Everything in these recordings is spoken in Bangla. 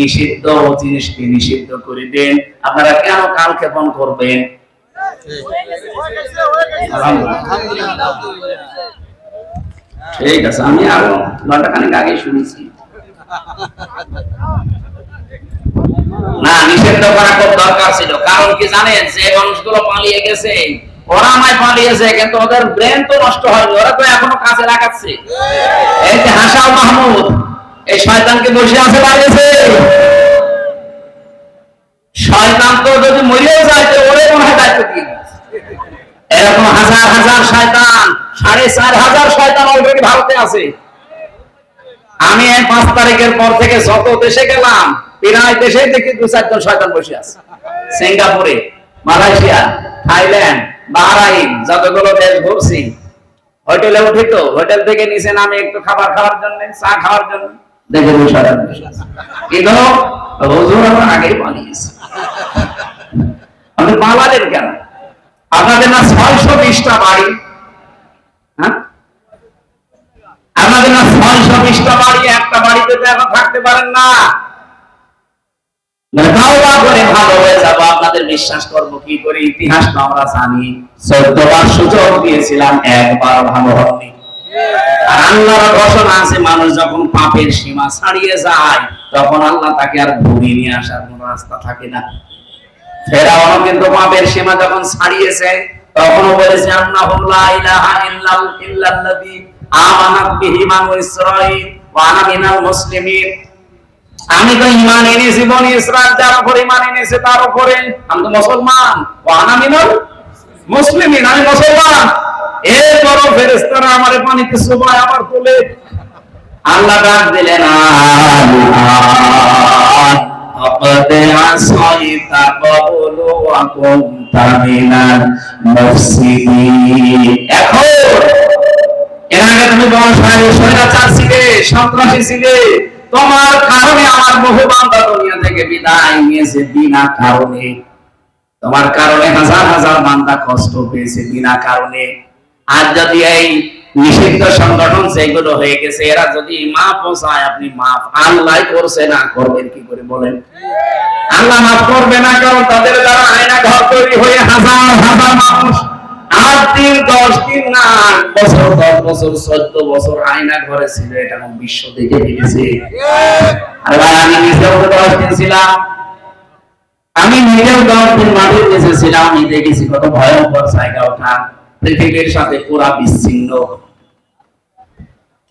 নিষিদ্ধ জিনিসকে নিষিদ্ধ করে দেন। আপনারা কেন কালক্ষেপণ করবেন? ঠিক আছে, আমি আরও আগে শুনেছি। না, নিষিদ্ধ করা খুব দরকার ছিল। কারণ কি জানেন, যে মানুষগুলো পালিয়ে গেছে, ওরা আমায় পালিয়েছে, কিন্তু ওদের ব্রেন তো নষ্ট হয়নি, ওরা তো এখনও কাজে লাগাচ্ছে। এই যে হাসাল মাহমুদ এই শয়তানকে বসে আছে বাইরেছে শয়তান তো যদি মরেও যায়, তো ওরে মনে হয় দায়িত্ব দিয়ে এরকম হাজার হাজার শয়তান, সাড়ে চার হাজার শয়তান অলরেডি ভারতে আছে। আমি এই পাঁচ তারিখের পর থেকে যত দেশে গেলাম, প্রায় দেশে দেখি দু চারজন শয়তান বসে আছে। সিঙ্গাপুরে, মালয়েশিয়া, থাইল্যান্ড, বাহরাইন, যতগুলো দেশ ঘুরছি। হোটেলে উঠি তো, হোটেল থেকে নিচে নামে একটু খাবার খাওয়ার জন্য, চা খাওয়ার জন্য। দেখে বসে হুজুর আমার আগেই আপনি কেন? আপনাদের না ছয়শো বিশটা বাড়ি। হ্যাঁ? আমাদের না ছয়শো বিশটা বাড়ি, একটা বাড়িতে তো এখন থাকতে পারেন না। তাওবা করে ভালো হয়ে যাব, আপনাদের বিশ্বাস করব কি করে? ইতিহাস তো আমরা জানি। চোদ্দ বার সুযোগ দিয়েছিলাম, একবার ভালো আল্লাহর আছে, মানুষ যখন পাপের সীমা ছাড়িয়ে যায়, তখন আল্লাহ তাকে আর ঘুরিয়ে নিয়ে আসার কোনো রাস্তা থাকে না। কিন্তু পাপের সীমা যখন ছাড়িয়েছে বলেছে ইলাহা ইল্লাল, ইল্লাল্লাযী আমানাত বিহি ইসরাঈল ওয়া আনা মিনাল মুসলিমিন। আমি তো ইমান এনেছি, বনি ইসরায়েল যার উপর ইমান এনেছে, তার উপরে আমি তো মুসলমান। ওয়া আনা মিনাল মুসলিমিন, আমি মুসলমান। এরপর ফেরেশতারা আমারে পানিতে চুবায় আবার তুলে আল্লাহ ডাক দিলেন আল্লাহ أقد عصيت قبل وكنت من المفسدين এখন এর আগে তুমি বংশালী স্বৈরাচার ছিলে সন্ত্রাসী ছিলে তোমার কারণে আমার বহু বান্দা দুনিয়া থেকে বিদায় নিয়েছে বিনা কারণে তোমার কারণে হাজার হাজার বান্দা কষ্ট পেয়েছে বিনা কারণে আর যদি এই নিষিদ্ধ সংগঠন যেগুলো হয়ে গেছে, এরা যদি মাফ চায়, আপনি মাফ। আল্লাহ করছে, না করবেন কি করে বলেন? আল্লাহ মাফ করবে না, কারণ তাদের দ্বারা আয়না ঘর তৈরি হয়ে হাজার হাজার মানুষ আমি নিজেও দশ দিন ছিলাম। আমি মাটির নিচে ছিলাম, আমি দেখেছি কত ভয়ঙ্কর জায়গা ওঠা পৃথিবীর সাথে পুরা বিচ্ছিন্ন।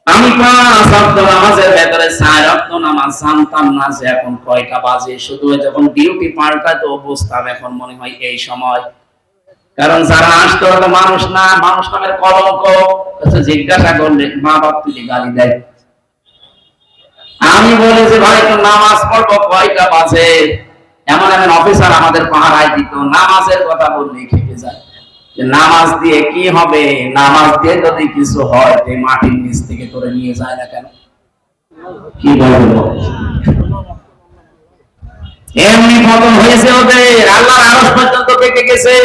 আমি পাঁচ অক্ট নামাজের ভেতরে চার অক্ট নামাজ জানতাম না যে এখন কয়টা বাজে। শুধু যখন ডিউটি পাল্টাতে বুঝতাম এখন মনে হয় এই সময়। কারণ যারা আসতো তো মানুষ না, মানুষ নামের কলঙ্ক। জিজ্ঞাসা করলে মা বাপ তুলে গালি দেয়। আমি বলি যে, ভাই তো নামাজ পড়ব কয়টা বাজে? এমন এমন অফিসার আমাদের পাহারায় দিত। নামাজের কথা বললেই খেপে যায়। নামাজ দিয়ে কি হবে? নামাজ দিয়ে যদি কিছু হয় এই মাটির নিচ থেকে করে নিয়ে যায় না কেন? কি বলব? এমনি পতন হয়েছে ওদের। আল্লাহর আরশ পর্যন্ত কেটে গেছে।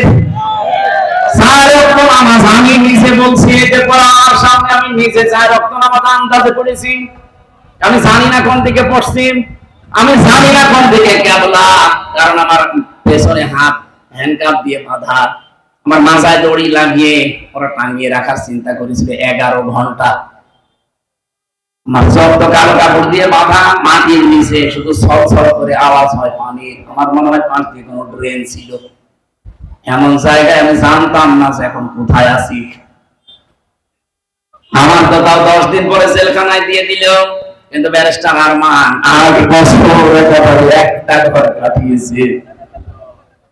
চার রক্ত নামাজ আমি নিজে বলছি এতে পড়ার সামনে আমি নিজে চার রক্ত নামাজ আন্দাজে পড়েছি। আমি জানি না কোন দিকে পশ্চিম আমি জানি না কোন দিকে কেবলা, কারণ আমার পেছনে হাত হ্যান্ডকাপ দিয়ে বাঁধা। আমার মাথায় দড়ি লাগিয়ে ওরা টাঙিয়ে রাখার চিন্তা করেছিল এগারো ঘণ্টা। আমার যত কালো কাপড় দিয়ে মাটির নিচে শুধু করে আওয়াজ হয় পানির। আমার মনে হয় কোনো ড্রেন ছিল। এমন জায়গায় আমি জানতাম না যে এখন কোথায় আছি। আমার তো তাও দশ দিন পরে জেলখানায় দিয়ে দিল, কিন্তু ব্যারিস্টার আট বছর একটা ঘর কাটিয়েছে।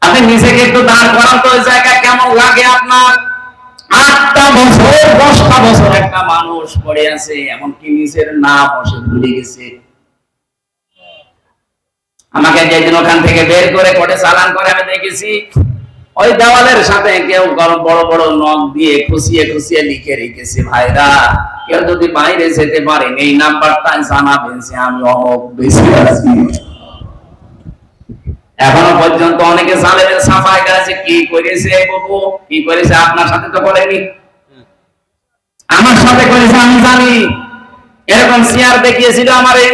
আপনি নিজেকে একটু দাঁড় করান তো জায়গা কেমন লাগে আপনার? আটটা বছর, দশটা বছর একটা মানুষ পড়ে আছে, এমনকি নিজের বসে ভুলে গেছে। আমাকে যেদিন ওখান থেকে বের করে কোর্টে চালান করে, আমি দেখেছি ওই দেওয়ালের সাথে কেউ বড় বড় নখ দিয়ে খুশিয়ে খুশিয়ে লিখে রেখেছে, ভাইরা, কেউ যদি বাইরে যেতে পারেন এই নাম্বারটা জানাবেন যে আমি বেশি আছি। এখনও পর্যন্ত অনেকে জানেন সাফাই গেছে কি করেছে বাবু? কি করেছে? আপনার সাথে তো করেনি আমার সাথে করেছে, আমি জানি। এরকম চেয়ার দেখিয়েছিল আমারে।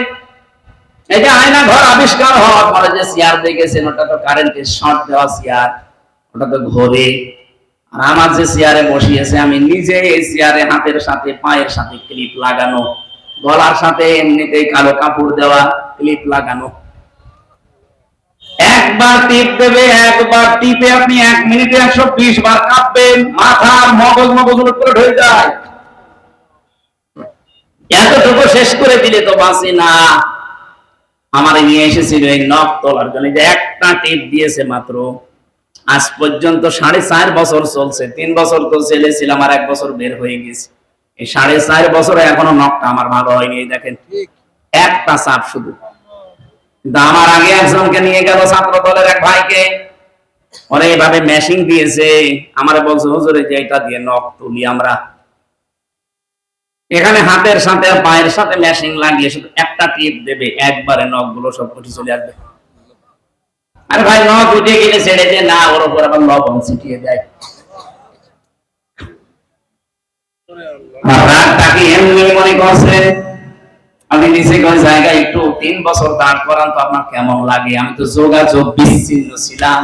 এই যে আয়না ঘর আবিষ্কার হওয়ার পরে যে চেয়ার দেখেছেন, ওটা তো কারেন্টের শর্ট দেওয়া চেয়ার ওটা তো ঘোরে। আর আমার যে চেয়ারে বসিয়েছে, আমি নিজে এই চেয়ারে হাতের সাথে, পায়ের সাথে ক্লিপ লাগানো। গলার সাথে এমনিতেই কালো কাপড় দেওয়া ক্লিপ লাগানো। একবার টিপ দেবে একবার টিপে আপনি এক মিনিটে একশো বিশ বার কাঁপবেন মাথার মগজ মগজ উপরে ঢয়ে যায়। এতটুকু শেষ করে দিলে তো বাঁচি না। আমার নিয়ে এসেছিল এই নখ তোলার জন্য। যে একটা টিপ দিয়েছে মাত্র। আজ পর্যন্ত সাড়ে চার বছর চলছে। তিন বছর তো ছেলেছিলাম আর এক বছর বের হয়ে গেছে। এই সাড়ে চার বছরে এখনও নখটা আমার ভালো হয়নি দেখেন। একটা চাপ শুধু। আমার আগে একজনকে নিয়ে গেল ছাত্র দলের এক ভাইকে। ওরা এইভাবে মেশিং দিয়েছে। আমার বলছে হুজুরে যে এটা দিয়ে নখ তুলি আমরা। এখানে হাতের সাথে পায়ের সাথে মেশিং লাগিয়ে শুধু একটা টিপ দেবে একবারে নখগুলো সব উঠে চলে আসবে। আরে ভাই নখ উঠে গেলে ছেড়ে দিয়ে না ওর উপর আবার লবণ ছিটিয়ে দেয়। রাগটাকে এমনি মনে করছে? আপনি নিচে কোন জায়গায় একটু তিন বছর দাঁড় করান তো আপনার কেমন লাগে? আমি তো যোগাযোগ বিচ্ছিন্ন ছিলাম।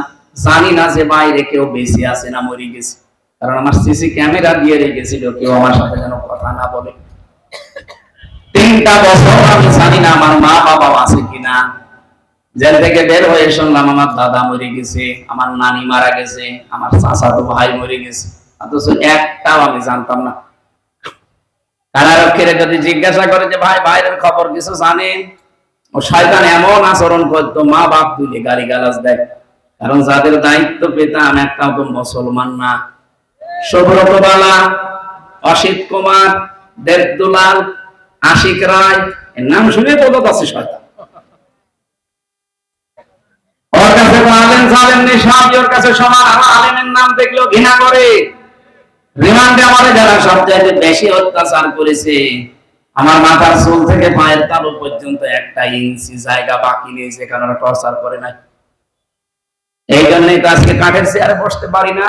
জানি না যে বাইরে কেউ বেশি আছে না মরে গেছে। কারণ আমার সিসি ক্যামেরা দিয়ে রেখেছিল, কেউ আমার সাথে যেন কথা না বলে। তিনটা বছর আমি জানি না আমার মা বাবা আছে কিনা। জেল থেকে বের হয়ে শুনলাম আমার দাদা মরে গেছে, আমার নানি মারা গেছে, আমার চাচাতো ভাই মরে গেছে। অথচ একটাও আমি জানতাম না। কারারক্ষীরা যদি জিজ্ঞাসা করে যে, ভাই, বাইরের খবর কিছু জানেন? ও শয়তান এমন আচরণ করতো, মা বাপ তুলে গালি গালাজ দেয় কারণ যাদের দায়িত্ব পেতাম একটাও তো মুসলমান না। সুব্রত বালা অসিত কুমার, দেবদুলাল, আশিক রায়, এর নাম শুনে বোধ আছে শয়তান। ওর কাছে আলেম সালেম নেই সব ওর কাছে সমান। আলেমের নাম দেখলেও ঘৃণা করে। রিমান্ডে আমাদের যারা সবচাইতে বেশি অত্যাচার করেছে, আমার মাথার চুল থেকে পায়ের তালু পর্যন্ত একটা ইঞ্চি জায়গা বাকি নেই যেখানে ওরা টর্চার করে নাই। এই জন্যই তো আজকে কাঠের চেয়ারে বসতে পারি না।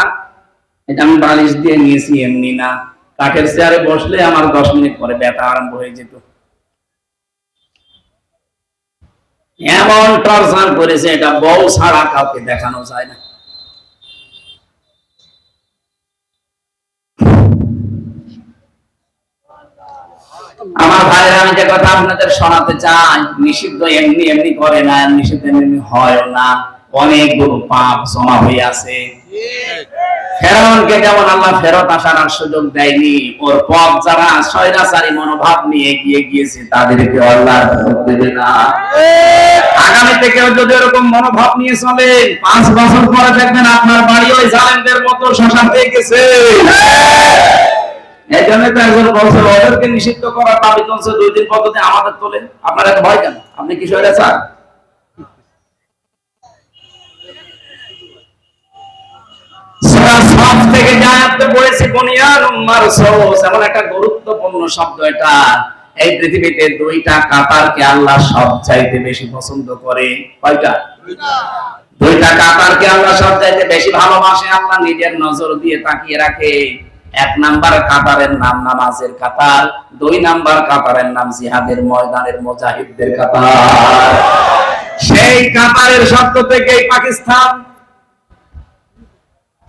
এটা আমি বালিশ দিয়ে নিয়েছি, এমনি না। কাঠের চেয়ারে বসলে আমার দশ মিনিট পরে ব্যথা আরম্ভ হয়ে যেত। এমন টর্চার করেছে, এটা বউ ছাড়া কাউকে দেখানো যায় না। আমার ভাইয়ের, আমি যে কথা আপনাদের শোনাতে চাই, নিষিদ্ধ এমনি এমনি করে না, নিষিদ্ধ এমনি হয় না। অনেকগুলো পাপ জমা হয়ে আছে। যেমন আল্লাহ ফেরত আসার সুযোগ দেয়নি, ওর পথ যারা স্বৈরাচারী মনোভাব নিয়ে এগিয়ে গিয়েছে, তাদেরকে আল্লাহ দেবে না। যদি এরকম মনোভাব নিয়ে চলে, পাঁচ বছর পরে দেখবেন আপনার বাড়ি ওই জালেমদের মতো শ্মশান হয়ে গেছে। এই জন্য তো একজন বলছে ওদেরকে নিষিদ্ধ করার দাবি চলছে দুই দিন পদ্ধতি আমাদের তোলে। আপনার এত ভয় কেন? আপনি কি সরে চান সূরা থেকে পড়েছি এমন একটা গুরুত্বপূর্ণ শব্দ এটা। এই পৃথিবীতে দুইটা কাতারকে আল্লাহ সব চাইতে বেশি পছন্দ করে। কয়টা? দুইটা। কাতারকে আল্লাহ সব চাইতে বেশি ভালোবাসে আল্লাহ নিজের নজর দিয়ে তাকিয়ে রাখে। এক নাম্বার কাতারের নাম নামাজের কাতার, দুই নাম্বার কাতারের নাম জিহাদের ময়দানের মুজাহিদদের কাতার। সেই কাতারের শব্দ থেকেই পাকিস্তান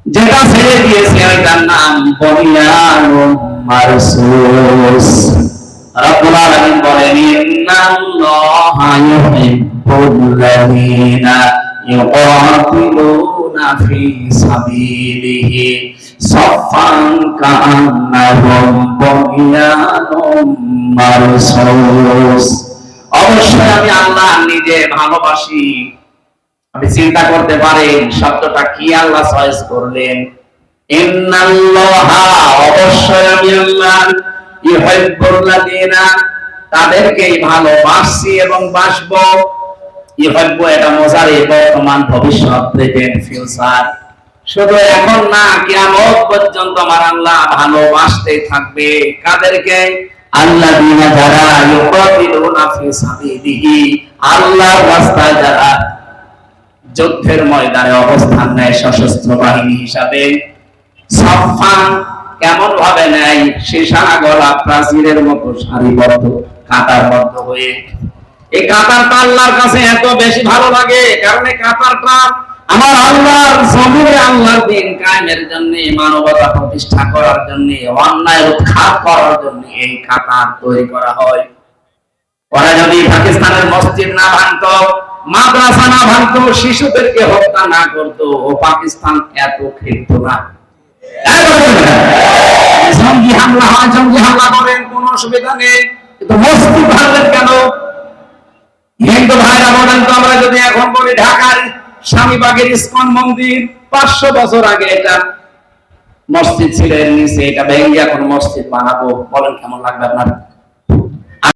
যেটা ছেড়ে দিয়েছে ওইটার নাম বনিয়ানুম মারসুস বলেন আমি আল্লাহ নিজে ভালোবাসি। আপনি চিন্তা করতে পারেন, শব্দটা কি আল্লাহ চয়েস করলেন? অবশ্যই আমি আল্লাহ ইউহিব্বুল্লাযিনা তাদেরকেই ভালোবাসি এবং বাসবো। ইউহিব্বু এটা মোজারে বর্তমান ভবিষ্যৎ প্রেজেন্ট ফিউচার শুধু এখন না পর্যন্ত আমার আল্লাহ ভালোবাসতে থাকবে। কাদেরকে? আল্লাযিনা যারা ইউকাতিলুনা ফি সাবিলিহি, আল্লাহর রাস্তায় যারা যুদ্ধের ময়দানে অবস্থান নেয় সশস্ত্র বাহিনী হিসাবে। সফান কেমন ভাবে নেয়? সে সারা গলা প্রাচীরের মতো সারিবদ্ধ কাতারবদ্ধ হয়ে এই কাতারটা আল্লাহর কাছে এত বেশি ভালো লাগে, কারণ এই কাতারটা আমার আল্লাহর জমিনে আল্লাহর দিন কায়েমের জন্য, মানবতা প্রতিষ্ঠা করার জন্য, অন্যায় উৎখাত করার জন্য এই কাতার তৈরি করা হয়। ওরা যদি পাকিস্তানের মসজিদ না ভাঙতো, মাদ্রাসা না ভাঙতো, শিশুদেরকে হত্যা না করতো, ও পাকিস্তান এত ক্ষিপ্ত না। জঙ্গি হামলা হয়, জঙ্গি হামলা করেন, কোন অসুবিধা নেই। কিন্তু মসজিদ ভাঙলেন কেন? হিন্দু ভাইরা বলেন তো, আমরা যদি এখন বলি ঢাকার স্বামীবাগের ইস্কন মন্দির, পাঁচশো বছর আগে এটা মসজিদ ছিলেন নিচে এটা ভেঙে এখন মসজিদ বানাবো। বলেন কেমন লাগবে আপনার?